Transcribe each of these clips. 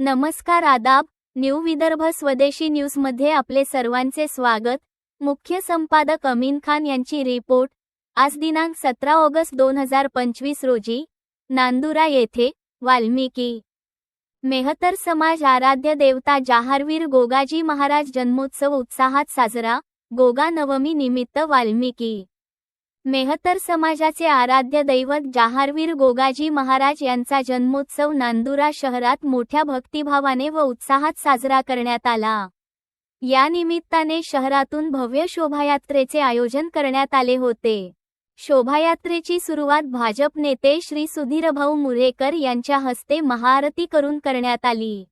नमस्कार आदाब न्यू विदर्भ स्वदेशी न्यूजमध्ये आपले सर्वांचे स्वागत. मुख्य संपादक अमीन खान यांची रिपोर्ट. आज दिनांक सतरा ऑगस्ट दोन हजार पंचवीस रोजी नांदुरा येथे वाल्मिकी. मेहतर समाज आराध्य देवता जहारवीर गोगाजी महाराज जन्मोत्सव उत्साहात साजरा गोगा नवमी निमित्त वाल्मिकी. मेहतर समाजाचे आराध्य दैवत जहारवीर गोगाजी महाराज यांचा जन्मोत्सव नांदुरा शहरात मोठ्या भक्तिभावाने व उत्साहात साजरा करण्यात आला. या निमित्ताने शहरातून भव्य शोभायात्रेचे आयोजन करण्यात आले होते. शोभायात्रेची सुरुवात भाजप नेते श्री सुधीरभाऊ मुरेकर यांच्या हस्ते महाआरती करून करण्यात आली.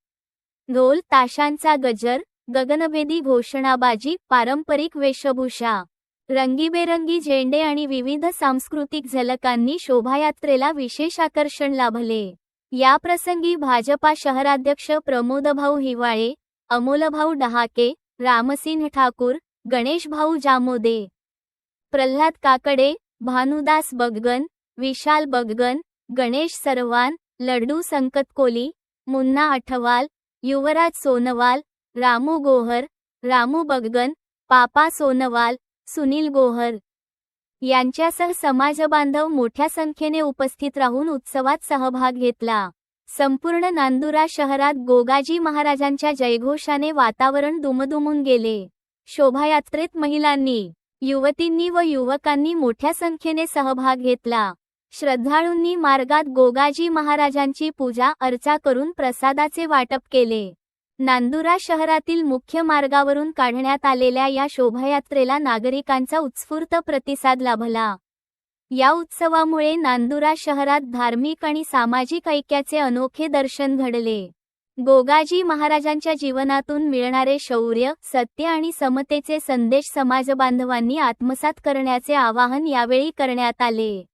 ढोल ताशांचा गजर गगनभेदी घोषणाबाजी पारंपरिक वेशभूषा रंगीबेरंगी झेंडे आणि विविध सांस्कृतिक झलकांनी शोभायात्रेला विशेष आकर्षण लाभले. या प्रसंगी भाजपा शहराध्यक्ष प्रमोदभाऊ हिवाळे अमोलभाऊ डहाके रामसिंह ठाकूर गणेशभाऊ जामोदे प्रल्हाद काकडे भानुदास बगगन विशाल बगगन गणेश सरवान लड्डू संकतकोली मुन्ना अठवाल युवराज सोनवाल रामू गोहर रामू बगगन पापा सोनवाल सुनील गोहर यांच्यासह समाजबांधव मोठ्या संख्येने उपस्थित राहून उत्सवात सहभाग घेतला. संपूर्ण नांदुरा शहरात गोगाजी महाराजांच्या जयघोषाने वातावरण दुमदुमून गेले. शोभायात्रेत महिलांनी युवतींनी व युवकांनी मोठ्या संख्येने सहभाग घेतला. श्रद्धाळूंनी मार्गात गोगाजी महाराजांची पूजा अर्चा करून प्रसादाचे वाटप केले. नांदुरा शहरातील मुख्य मार्गावरून काढण्यात आलेल्या या शोभायात्रेला नागरिकांचा उत्स्फूर्त प्रतिसाद लाभला. या उत्सवामुळे नांदुरा शहरात धार्मिक आणि सामाजिक ऐक्याचे अनोखे दर्शन घडले. गोगाजी महाराजांच्या जीवनातून मिळणारे शौर्य सत्य आणि समतेचे संदेश समाजबांधवांनी आत्मसात करण्याचे आवाहन यावेळी करण्यात आले.